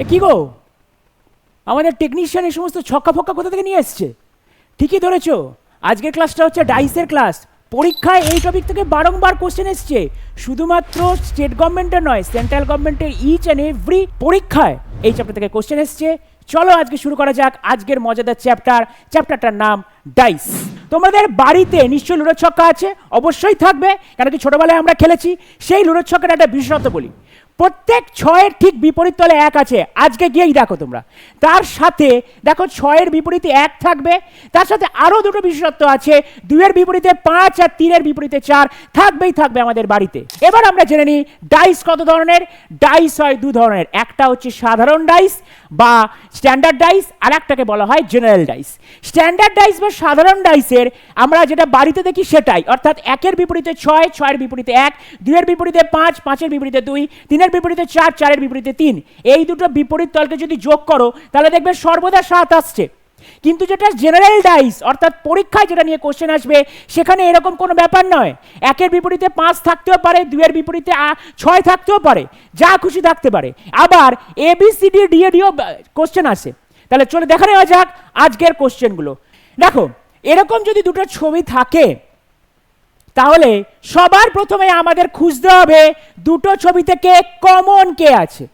এ কি গো? আমাদের টেকনিশিয়ান এই সমস্ত ছক্কা ফক্কা কোথা থেকে নিয়ে এসছে? ঠিকই ধরেছো, আজকের ক্লাসটা হচ্ছে ডাইসের ক্লাস পরীক্ষায় এই টপিক থেকে বারংবার কোশ্চেন এসছে। শুধুমাত্র স্টেট গভর্নমেন্টের নয় সেন্ট্রাল গভর্নমেন্টের ইচ অ্যান্ড এভরি পরীক্ষায় এই চ্যাপ্টার থেকে কোশ্চেন এসছে। চলো আজকে শুরু করা যাক আজকের মজাদার চ্যাপ্টার চ্যাপ্টারটার নাম ডাইস। তোমাদের বাড়িতে নিশ্চয়ই লুডো ছক্কা আছে? অবশ্যই থাকবে। কারণ কি ছোটবেলায় আমরা খেলেছি, সেই লুডো ছক্কার একটা বিশেষত্ব বলি। প্রত্যেক ছয়ের ঠিক বিপরীত তলে এক আছে। আজকে গিয়েই দেখো তোমরা। তার সাথে, দেখো ছয়ের বিপরীতে এক থাকবে। তার সাথে আরও দুটো বিশেষত্ব আছে। দুইয়ের বিপরীতে পাঁচ আর তিনের বিপরীতে চার। থাকবেই থাকবে আমাদের বাড়িতে। এবার আমরা জেনে নিই, ডাইস কত ধরনের? ডাইস হয় দু ধরনের। একটা হচ্ছে সাধারণ ডাইস বা স্ট্যান্ডার্ড ডাইস আর একটাকে বলা হয় জেনারেল ডাইস। স্ট্যান্ডার্ড ডাইস বা সাধারণ ডাইসের আমরা যেটা বাড়িতে দেখি সেটাই। অর্থাৎ একের বিপরীতে ছয়, ছয়ের বিপরীতে এক, দুইয়ের বিপরীতে পাঁচ, পাঁচের বিপরীতে দুই, তিনের বিপরীতে চার, চারের বিপরীতে তিন। এই দুটো বিপরীত তলকে যদি যোগ করো, তাহলে দেখবে সর্বদা সাত আসছে। কিন্তু যেটা জেনারেল ডাইস অর্থাৎ পরীক্ষায় যেটা নিয়ে কোশ্চেন আসবে, সেখানে এরকম কোনো ব্যাপার নয়। একের বিপরীতে পাঁচ থাকতেও পারে, দুইয়ের বিপরীতে ছয় থাকতেও পারে, যা খুশি থাকতে পারে। আবার এ বি সি ডি ডিও কোশ্চেন আসে। তাহলে চলে দেখা নেওয়া যাক আজকের কোশ্চেনগুলো দেখো, এরকম যদি দুটো ছবি থাকে, তাহলে সবার প্রথমে আমাদের খুঁজতে হবে দুটো ছবি থেকে কমন কে আছে।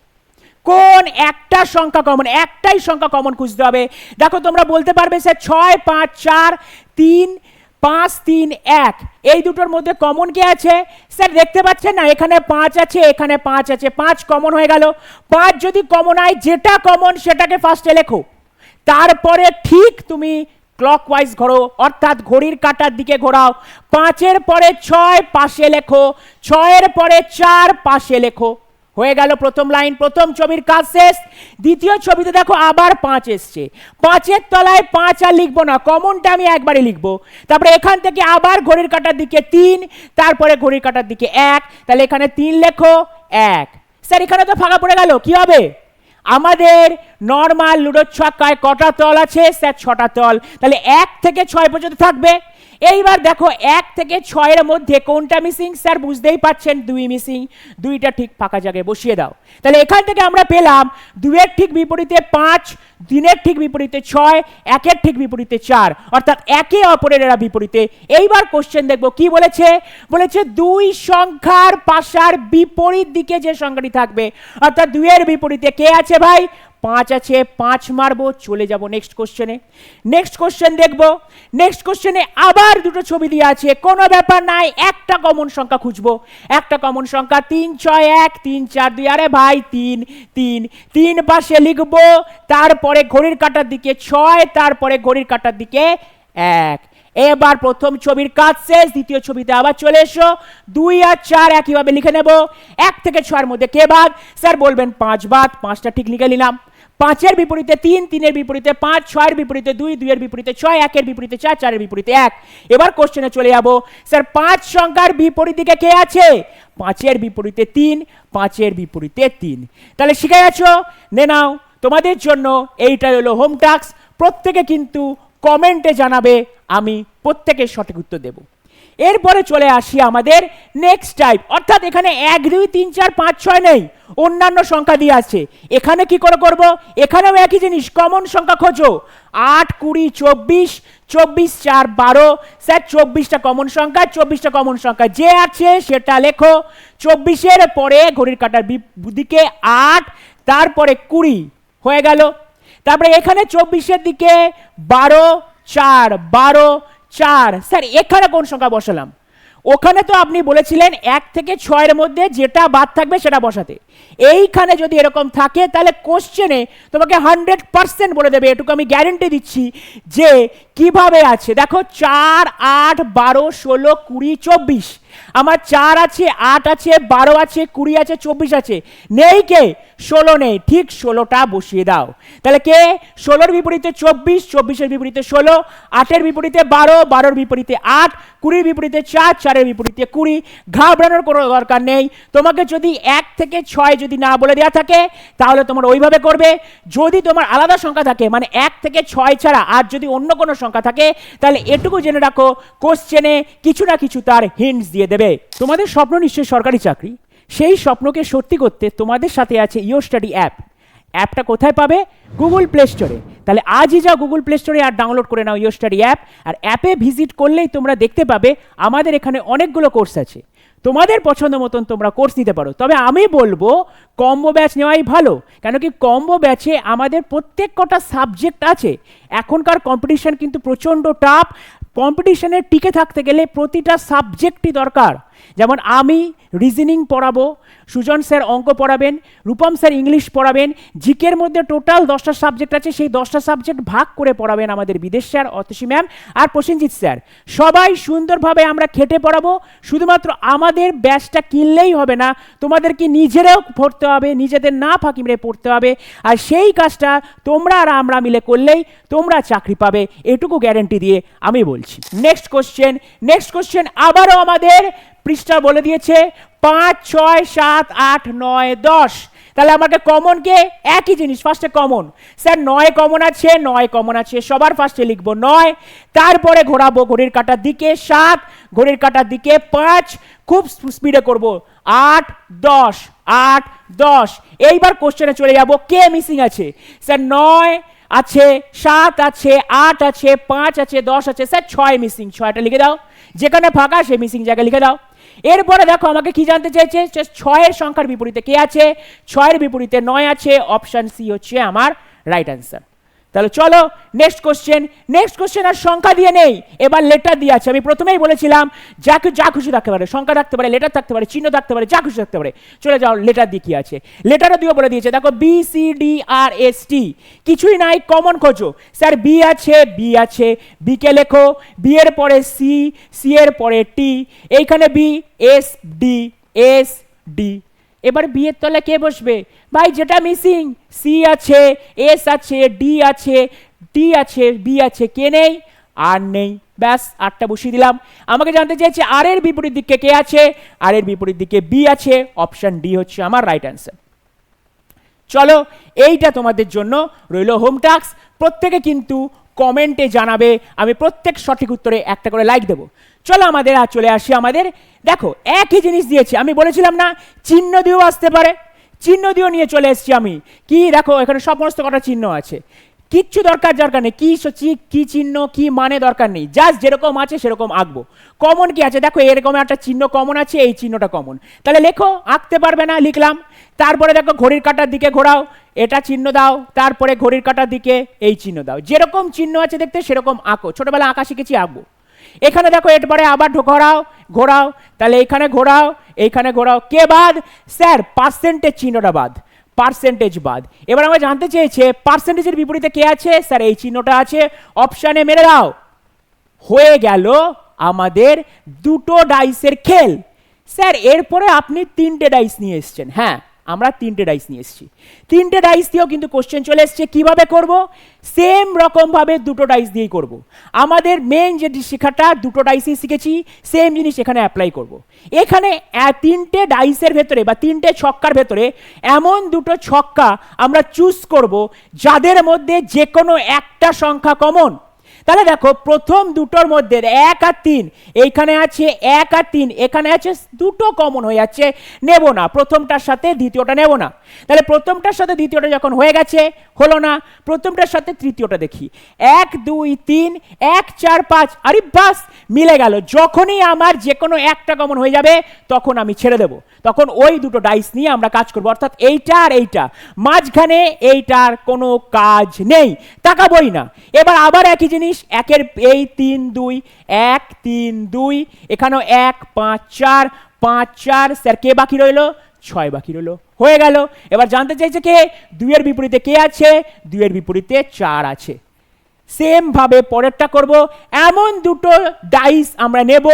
কোন একটা সংখ্যা কমন একটাই সংখ্যা কমন খুঁজতে হবে। দেখো, তোমরা বলতে পারবে স্যার ছয়, পাঁচ, চার, তিন, পাঁচ, তিন, এক। এই দুটোর মধ্যে কমন কে আছে? স্যার, দেখতে পাচ্ছেন না? এখানে পাঁচ আছে, এখানে পাঁচ আছে। পাঁচ কমন হয়ে গেল। পাঁচ যদি কমন হয়, যেটা কমন সেটাকে ফার্স্টে লেখো। তারপরে ঠিক তুমি ক্লকওয়াইজ ঘোরো, অর্থাৎ ঘড়ির কাটার দিকে ঘোরাও। পাঁচের পরে ছয়, পাশে লেখো। ছয়ের পরে চার, পাশে লেখো। হয়ে গেল প্রথম লাইন, প্রথম ছবির কাজ শেষ। দ্বিতীয় ছবিতে দেখো আবার পাঁচ এসছে। পাঁচের তলায় পাঁচ আর লিখব না, কমনটা আমি একবারে লিখব। তারপরে এখান থেকে আবার ঘড়ির কাটার দিকে তিন, তারপরে ঘড়ির কাটার দিকে এক। তাহলে এখানে তিন লেখো, এক। স্যার, এখানে তো ফাঁকা পড়ে গেল, কি হবে? আমাদের নর্মাল লুডোর ছক্কায় কটা তল আছে? স্যার, ছটা তল। তাহলে এক থেকে ছয় পর্যন্ত থাকবে। এইবার দেখো, এক থেকে ছয়ের মধ্যে কোনটা মিসিং স্যার, বুঝতেই পারছেন, দুই মিসিং দুইটা ঠিক ফাঁকা জায়গায় বসিয়ে দাও। তাহলে এখান থেকে আমরা পেলাম দুয়ের ঠিক বিপরীতে পাঁচ, তিনের ঠিক বিপরীতে ছয়, একের ঠিক বিপরীতে চার। অর্থাৎ একে অপরের এরা বিপরীতে। এইবার কোশ্চেন দেখব, কি বলেছে? বলেছে দুই সংখ্যার পাশার বিপরীত দিকে যে সংখ্যাটি থাকবে, অর্থাৎ দুইয়ের বিপরীতে কে আছে ভাই? পাঁচ আছে, পাঁচ মারবো, চলে যাব নেক্সট কোশ্চেনে নেক্সট কোশ্চেন দেখব। নেক্সট কোশ্চেনে আবার দুটো ছবি দিয়ে আছে। কোনো ব্যাপার নাই, একটা কমন সংখ্যা খুঁজবো। একটা কমন সংখ্যা তিন, ছয়, এক, তিন, চার, দুই, আরে ভাই, তিন তিন তিন পাশে লিখব, তারপরে ঘড়ির কাঁটার দিকে ছয়, তারপরে ঘড়ির কাঁটার দিকে এক। এবার প্রথম ছবির কাজ শেষ, দ্বিতীয় ছবিতে আবার চলে এসো। দুই আর চার একইভাবে লিখে নেব। এক থেকে ছয়ের মধ্যে কে বাদ স্যার বলবেন পাঁচ বাদ পাঁচটা ঠিক লিখে নিলাম। পাঁচের বিপরীতে তিন, তিনের বিপরীতে পাঁচ, ছয়ের বিপরীতে দুই, দুইয়ের বিপরীতে ছয়, একের বিপরীতে চার, চারের বিপরীতে এক। এবার কোশ্চেনে চলে যাব। স্যার, পাঁচ সংখ্যার বিপরীত দিকে কে আছে? পাঁচের বিপরীতে তিন, পাঁচের বিপরীতে তিন। তাহলে শিখে গেছো? নে নাও। তোমাদের জন্য এইটাই হলো হোম টাস্ক প্রত্যেকে কিন্তু কমেন্টে জানাবে, আমি প্রত্যেকের সঠিক উত্তর দেব। এরপরে চলে আসি আমাদের নেক্সট টাইপ অর্থাৎ এখানে এক, দুই, তিন, চার, পাঁচ, ছয় নেই। অন্যান্য সংখ্যা দিয়ে আছে। এখানে কি করে করব? এখানেও একই জিনিস কমন সংখ্যা খোঁজো। আট, কুড়ি, চব্বিশ চব্বিশ, চার, বারো। স্যার, চব্বিশটা কমন সংখ্যা, চব্বিশটা কমন সংখ্যা। যে আছে, সেটা লেখো। চব্বিশের পরে ঘড়ির কাটার দিকে আট, তারপরে কুড়ি। হয়ে গেল। তারপরে এখানে চব্বিশের দিকে বারো, চার, বারো চার। স্যার, এখানে কোন সংখ্যা বসালাম? ওখানে তো আপনি বলেছিলেন এক থেকে ছয়ের মধ্যে যেটা বাদ থাকবে সেটা বসাতে। এইখানে যদি এরকম থাকে, তাহলে কোশ্চেনে তোমাকে হান্ড্রেড পার্সেন্ট বলে দেবে, এটুকু আমি গ্যারেন্টি দিচ্ছি যে কীভাবে আছে? দেখো, চার, আট, বারো, ষোলো, কুড়ি, চব্বিশ। আমার চার আছে, আট আছে, বারো আছে, কুড়ি আছে, চব্বিশ আছে। নেই কে? ষোলো নেই। ঠিক ষোলোটা বসিয়ে দাও। তাহলে কে? ষোলোর বিপরীতে চব্বিশ, চব্বিশের বিপরীতে ষোলো, আটের বিপরীতে বারো, বারোর বিপরীতে আট, কুড়ির বিপরীতে চার, চারের বিপরীতে কুড়ি। ঘাবড়ানোর কোনো দরকার নেই। তোমাকে যদি এক থেকে ছয় যদি না বলে দেওয়া থাকে, তাহলে তোমার ওইভাবে করবে। যদি তোমার আলাদা সংখ্যা থাকে মানে এক থেকে ছয় ছাড়া আর যদি অন্য কোনো সংখ্যা থাকে, তাহলে এটুকু জেনে রাখো কোশ্চেনে কিছু না কিছু তার হিন্টস দিয়ে দেবে। তোমাদের স্বপ্ন নিশ্চয়ই সরকারি চাকরি। সেই স্বপ্নকে সত্যি করতে তোমাদের সাথে আছে ইও স্টাডি অ্যাপ অ্যাপটা কোথায় পাবে? গুগল প্লে স্টোরে তাহলে আজই যাও গুগল প্লে স্টোরে আর ডাউনলোড করে নাও ইয়োর স্টাডি অ্যাপ আর অ্যাপে ভিজিট করলেই তোমরা দেখতে পাবে আমাদের এখানে অনেকগুলো কোর্স আছে। তোমাদের পছন্দ মতন তোমরা কোর্স নিতে পারো। তবে আমি বলব কম্বো ব্যাচ নেওয়াই ভালো। কেন কি কম্বো ব্যাচে আমাদের প্রত্যেক কটা সাবজেক্ট আছে। এখনকার কম্পিটিশন কিন্তু প্রচণ্ড টাফ কম্পিটিশনে টিকে থাকতে গেলে প্রতিটা সাবজেক্টই দরকার। যেমন আমি রিজনিং পড়াবো, সুজন স্যার অঙ্ক পড়াবেন, রূপম স্যার ইংলিশ পড়াবেন জিকের মধ্যে টোটাল দশটা সাবজেক্ট আছে, সেই দশটা সাবজেক্ট ভাগ করে পড়াবেন আমাদের বিদেশ স্যার অতসী ম্যাম আর প্রসেনজিৎ স্যার। সবাই সুন্দরভাবে আমরা খেটে পড়াবো, শুধুমাত্র আমাদের ব্যাচটা কিনলেই হবে না, তোমাদেরকে নিজেরাও পড়তে হবে, নিজেদের না ফাঁকি মেরে পড়তে হবে, আর সেই কাজটা তোমরা আর আমরা মিলে করলেই তোমরা চাকরি পাবে, এটুকু গ্যারেন্টি দিয়ে আমি বলছি। নেক্সট কোশ্চেন নেক্সট কোশ্চেন আবারও আমাদের পৃষ্ঠা বলে দিয়েছে পাঁচ, ছয়, সাত, আট, নয়, দশ। তাহলে আমাকে কমন কে? একই জিনিস ফার্স্টে কমন স্যার, নয় কমন আছে, নয় কমন আছে, সবার ফার্স্টে লিখব নয়। তারপরে ঘোরাবো ঘড়ির কাটার দিকে সাত, ঘড়ির কাটার দিকে পাঁচ। খুব স্পিডে করব। আট, দশ আট, দশ। এইবার কোশ্চেনে চলে যাব, কে মিসিং আছে? স্যার, নয় আছে, সাত আছে, আট আছে, পাঁচ আছে, দশ আছে। স্যার, ছয় মিসিং ছয়টা লিখে দাও। যেখানে ফাঁকা সে মিসিং জায়গায় লিখে দাও। এরপরে দেখো আমাকে কি জানতে চাইছে যে ছয়ের সংখ্যার বিপরীতে কে আছে? ছয়ের বিপরীতে নয় আছে অপশন সি হচ্ছে আমার রাইট অ্যান্সার তাহলে চলো নেক্সট কোশ্চেন নেক্সট কোশ্চেন আর সংখ্যা দিয়ে নেই। এবার লেটার দিয়ে আছে। আমি প্রথমেই বলেছিলাম, যা যা খুশি থাকতে পারে। সংখ্যা থাকতে পারে লেটার থাকতে পারে, চিহ্ন থাকতে পারে, যা খুশি থাকতে পারে। চলে যাও লেটার দিয়ে কি আছে? লেটারও দিয়েও বলে দিয়েছে। দেখো বি সি ডি আর এস টি কিছুই নাই কমন খোঁজো। স্যার বি আছে বি আছে। বিকে লেখো। বি এর পরে সি সি এর পরে টি এইখানে B S D S D এবার বিয়ের তলায় কে বসবে? ভাই, যেটা মিসিং সি আছে এস আছে ডি আছে ডি আছে বি আছে, কে নেই? আর নেই। ব্যাস, আটটা বসিয়ে দিলাম। আমাকে জানতে চাইছে আর এর বিপরীত দিকে কে আছে? আর এর বিপরীত দিকে বি আছে। অপশন ডি হচ্ছে আমার রাইট অ্যান্সার চলো, এইটা তোমাদের জন্য রইল হোম টাস্ক প্রত্যেকে কিন্তু কমেন্টে জানাবে। আমি প্রত্যেক সঠিক উত্তরে একটা করে লাইক দেবো। চলো আমাদের আর চলে আসি আমাদের। দেখো, একই জিনিস দিয়েছি। আমি বলেছিলাম না, চিহ্ন দিয়েও আসতে পারে। চিহ্ন দিয়েও নিয়ে চলে এসেছি আমি। কি, দেখো, এখানে সমস্ত কটা চিহ্ন আছে। কিচ্ছু দরকার দরকার নেই কি সচি- কি চিহ্ন, কি মানে দরকার নেই। জাস্ট যেরকম আছে, সেরকম আঁকবো। কমন কি আছে? দেখো, এরকম একটা চিহ্ন কমন আছে, এই চিহ্নটা কমন তাহলে লেখো, আঁকতে পারবে না, লিখলাম। তারপরে দেখো, ঘড়ির কাটার দিকে ঘোরাও, এটা চিহ্ন দাও। তারপরে ঘড়ির কাটার দিকে এই চিহ্ন দাও। যেরকম চিহ্ন আছে দেখতে, সেরকম আঁকো। ছোটোবেলা আঁকা শিখেছি, আঁকবো। এখানে দেখো এরপরে আবার ঘোরাও ঘোরাও, তাহলে এইখানে ঘোরাও এইখানে ঘোরাও। কে বাদ? স্যার পার্সেন্টেজ চিহ্নটা বাদ পার্সেন্টেজ বাদ। এবার আমরা জানতে চেয়েছে পার্সেন্টেজের বিপরীতে কে আছে? স্যার, এই চিহ্নটা আছে। অপশানে মেরে দাও। হয়ে গেল আমাদের দুটো ডাইসের খেল। স্যার, এরপরে আপনি তিনটে ডাইস নিয়ে এসেছেন হ্যাঁ। আমরা তিনটে ডাইস নিয়ে এসেছি। তিনটে ডাইস দিয়েও কিন্তু কোশ্চেন চলে এসছে, কীভাবে করব? সেম রকমভাবে দুটো ডাইস দিয়েই করব। আমাদের মেন যে শেখাটা দুটো ডাইসই শিখেছি সেম জিনিস এখানে অ্যাপ্লাই করব। এখানে তিনটে ডাইসের ভেতরে বা তিনটে ছক্কার ভেতরে এমন দুটো ছক্কা আমরা চুজ করব, যাদের মধ্যে যে কোনো একটা সংখ্যা কমন তাহলে দেখো, প্রথম দুটোর মধ্যে এক আর তিন, এইখানে আছে এক আর তিন, এখানে আছে দুটো কমন হয়ে যাচ্ছে, নেব না। প্রথমটার সাথে দ্বিতীয়টা নেব না। তাহলে প্রথমটার সাথে দ্বিতীয়টা যখন হয়ে গেছে, হলো না, প্রথমটার সাথে তৃতীয়টা দেখি। এক, দুই, তিন, এক, চার, পাঁচ, আরে বাস, মিলে গেল। যখনই আমার যে কোনো একটা কমন হয়ে যাবে, তখন আমি ছেড়ে দেব। তখন ওই দুটো ডাইস নিয়ে আমরা কাজ করব। অর্থাৎ এইটা আর এইটা। মাঝখানে এইটার কোনো কাজ নেই। তাকাবই না। এবার আবার একই জিনিস একের এই তিন, দুই, এক, তিন, দুই, এখানেও এক, পাঁচ, চার পাঁচ, চার, স্যার, কে বাকি রইল? ছয় বাকি রইল। হয়ে গেল। এবার জানতে চাইছে কে? দুইয়ের বিপরীতে কে আছে? দুইয়ের বিপরীতে চার আছে। সেম ভাবে পরেরটা করব। এমন দুটো ডাইস আমরা নেব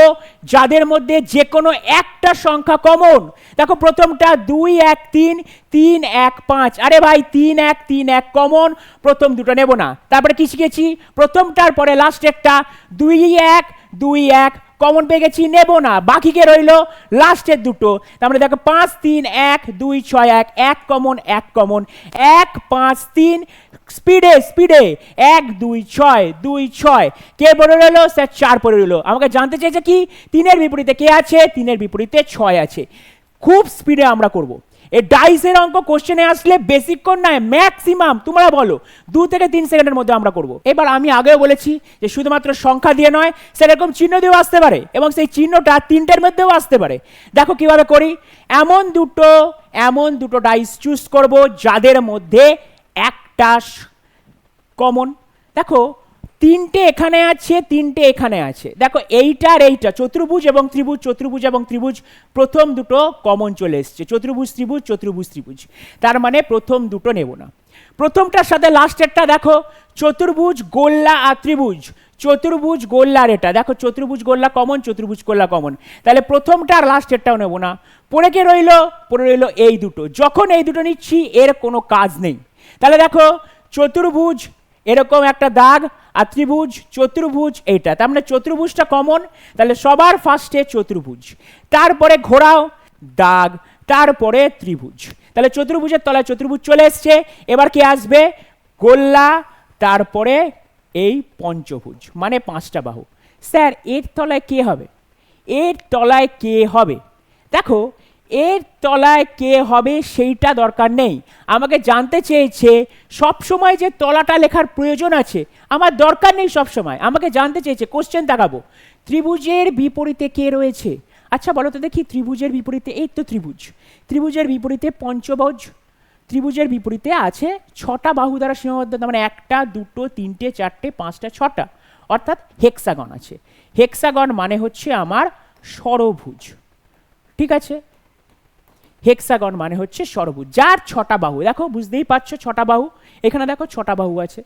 যাদের মধ্যে যে কোনো একটা সংখ্যা কমন দেখো প্রথমটা দুই এক তিন তিন এক পাঁচ। আরে ভাই, তিন এক তিন এক কমন প্রথম দুটো নেব না। তারপরে কি শিখেছি? প্রথমটার পরে লাস্টেরটা দুই এক দুই এক কমন পেয়ে গেছি, নেব না। বাকি কে রইল? লাস্টের দুটো। তারপরে দেখো, পাঁচ, তিন, এক, দুই, ছয়, এক এক কমন এক কমন এক, পাঁচ, তিন স্পিডে স্পিডে এক, দুই, ছয় দুই, ছয়। কে পড়ে রইল? স্যার, চার পড়ে রইল। আমাকে জানতে চেয়েছে কি? তিনের বিপরীতে কে আছে? তিনের বিপরীতে ছয় আছে। খুব স্পিডে আমরা করব। এই ডাইসের অঙ্ক কোশ্চেনে আসলে বেশিক্ষণ নয় ম্যাক্সিমাম তোমরা বলো, দু থেকে তিন সেকেন্ডের মধ্যে আমরা করব। এবার আমি আগেও বলেছি যে শুধুমাত্র সংখ্যা দিয়ে নয়, সেরকম চিহ্ন দিয়েও আসতে পারে এবং সেই চিহ্নটা তিনটের মধ্যেও আসতে পারে। দেখো কীভাবে করি। এমন দুটো এমন দুটো ডাইস চুজ করব যাদের মধ্যে একটা কমন দেখো তিনটে এখানে আছে, তিনটে এখানে আছে। দেখো, এইটা আর এইটা, চতুর্ভুজ এবং ত্রিভুজ, চতুর্ভুজ এবং ত্রিভুজ, প্রথম দুটো কমন চলে এসছে। চতুর্ভুজ, ত্রিভুজ চতুর্ভুজ, ত্রিভুজ। তার মানে প্রথম দুটো নেব না। প্রথমটার সাথে লাস্টেরটা দেখো, চতুর্ভুজ, গোল্লা আর ত্রিভুজ। চতুর্ভুজ গোল্লার এটা। দেখো, চতুর্ভুজ, গোল্লা কমন চতুর্ভুজ, গোল্লা কমন তাহলে প্রথমটা আর লাস্টেরটাও নেব না। পড়ে কে রইল, পড়ে রইল এই দুটো। যখন এই দুটো নিচ্ছি, এর কোনো কাজ নেই। তাহলে দেখো, চতুর্ভুজ, এরকম একটা দাগ আর ত্রিভুজ চতুর্ভুজ এইটা। তার মানে চতুর্ভুজটা কমন তাহলে সবার ফার্স্টে চতুর্ভুজ। তারপরে ঘোরাও দাগ। তারপরে ত্রিভুজ। তাহলে চতুর্ভুজের তলায় চতুর্ভুজ চলে এসছে। এবার কি আসবে? গোল্লা, তারপরে এই পঞ্চভুজ মানে পাঁচটা বাহু। স্যার, এর তলায় কে হবে? এর তলায় কে হবে? দেখো এর তলায় কে হবে সেইটা দরকার নেই। আমাকে জানতে চেয়েছে, সব সময় যে তলাটা লেখার প্রয়োজন আছে, আমার দরকার নেই সব সময়। আমাকে জানতে চেয়েছে কোশ্চেন দেখাবো। ত্রিভুজের বিপরীতে কে রয়েছে? আচ্ছা বলো তো দেখি, ত্রিভুজের বিপরীতে, এই তো ত্রিভুজ। ত্রিভুজের বিপরীতে পঞ্চভুজ, ত্রিভুজের বিপরীতে আছে ছটা বাহু দ্বারা সীমাবদ্ধ মানে একটা, দুটো, তিনটে, চারটে, পাঁচটা, ছটা। অর্থাৎ হেক্সাগন আছে। হেক্সাগন মানে হচ্ছে আমার ষড়ভুজ ঠিক আছে? হেক্সাগন মানে হচ্ছে ষড়ভুজ যার ছটা বাহু। দেখো, বুঝতেই পারছ ছটা বাহু? এখানে দেখো ছটা বাহু আছে।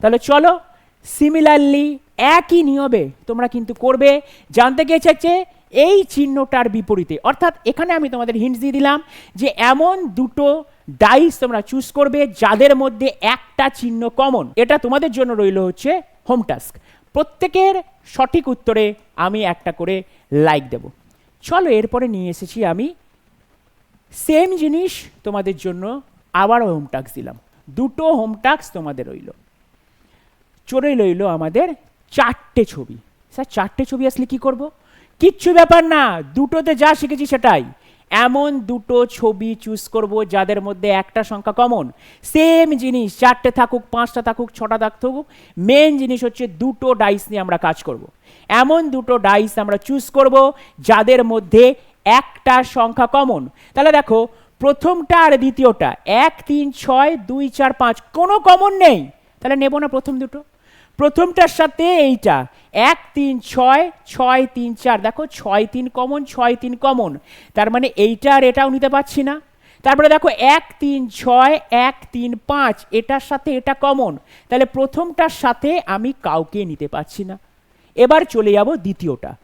তাহলে চলো সিমিলারলি একই নিয়মে তোমরা কিন্তু করবে। জানতে চাচ্ছে এই চিহ্নটার বিপরীতে। অর্থাৎ এখানে আমি তোমাদের হিন্টস দিয়ে দিলাম যে এমন দুটো ডাইস তোমরা চুজ করবে যাদের মধ্যে একটা চিহ্ন কমন এটা তোমাদের জন্য রইল হচ্ছে হোম টাস্ক প্রত্যেকের সঠিক উত্তরে আমি একটা করে লাইক দেব। চলো, এরপরে নিয়ে এসেছি আমি সেম জিনিস তোমাদের জন্য আবার হোম টাস্ক দিলাম। দুটো হোম টাস্ক তোমাদের রইল। চলে রইল আমাদের চারটে ছবি। স্যার, চারটে ছবি আসলে কি করব? কিচ্ছু ব্যাপার না, দুটোতে যা শিখেছি সেটাই। এমন দুটো ছবি চুজ করব যাদের মধ্যে একটা সংখ্যা কমন সেম জিনিস, চারটে থাকুক, পাঁচটা থাকুক, ছটা থাকুক। মেন জিনিস হচ্ছে দুটো ডাইস নিয়ে আমরা কাজ করব। এমন দুটো ডাইস আমরা চুজ করব যাদের মধ্যে একটা সংখ্যা কমন। তাহলে দেখো, প্রথমটা আর দ্বিতীয়টা, এক, তিন, ছয়, দুই, চার, পাঁচ, কোনো কমন নেই। তাহলে নেব না প্রথম দুটো? প্রথমটার সাথে এইটা, এক, তিন, ছয় ছয়, তিন, চার, দেখো, ছয়, তিন কমন, ছয়, তিন কমন। তার মানে এইটা আর এটাও নিতে পারছি না। তারপরে দেখো, এক, তিন, ছয়, এক, তিন, পাঁচ, এটার সাথে এটা কমন। তাহলে প্রথমটার সাথে আমি কাউকে নিতে পারছি না। এবার চলে যাব দ্বিতীয়টা।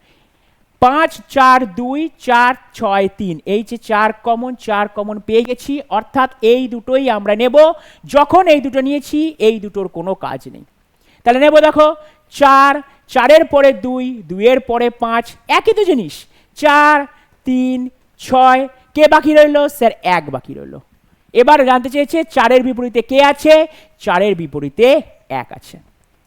পাঁচ চার দুই চার ছয় তিন। এই যে চার কমন চার কমন পেয়ে গেছি। অর্থাৎ এই দুটোই আমরা নেব। যখন এই দুটো নিয়েছি, এই দুটোর কোনো কাজ নেই। তাহলে নেব দেখো, চার, চারের পরে দুই, দুইয়ের পরে পাঁচ, একই তো জিনিস। চার, তিন, ছয়, কে বাকি রইল? স্যার, এক বাকি রইল। এবার জানতে চেয়েছে, চারের বিপরীতে কে আছে? চারের বিপরীতে এক আছে।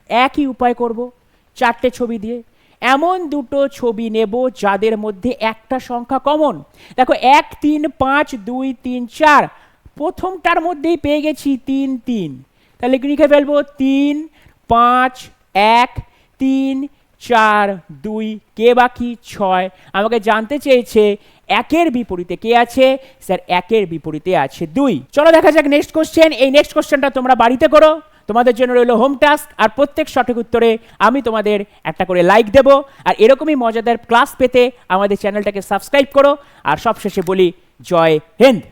একই উপায় করব, চারটে ছবি দিয়ে। এমন দুটো ছবি নেব যাদের মধ্যে একটা সংখ্যা কমন। দেখো, এক, তিন, পাঁচ, দুই, তিন, চার। প্রথমটার মধ্যেই পেয়ে গেছি তিন তিন। তাহলে লিখে ফেলব? তিন, পাঁচ, এক, তিন, চার, দুই, কে বাকি? ছয়। আমাকে জানতে চেয়েছে একের বিপরীতে কে আছে? স্যার, একের বিপরীতে আছে দুই। চলো দেখা যাক নেক্সট কোশ্চেন। এই নেক্সট কোশ্চেনটা তোমরা বাড়িতে করো। তোমাদের জন্য রইল হোম টাস্ক আর প্রত্যেক সঠিক উত্তরে আমি তোমাদের একটা করে লাইক দেব। আর এরকমই মজাদার ক্লাস পেতে আমাদের চ্যানেলটাকে সাবস্ক্রাইব করো। আর সবশেষে বলি, জয় হিন্দ!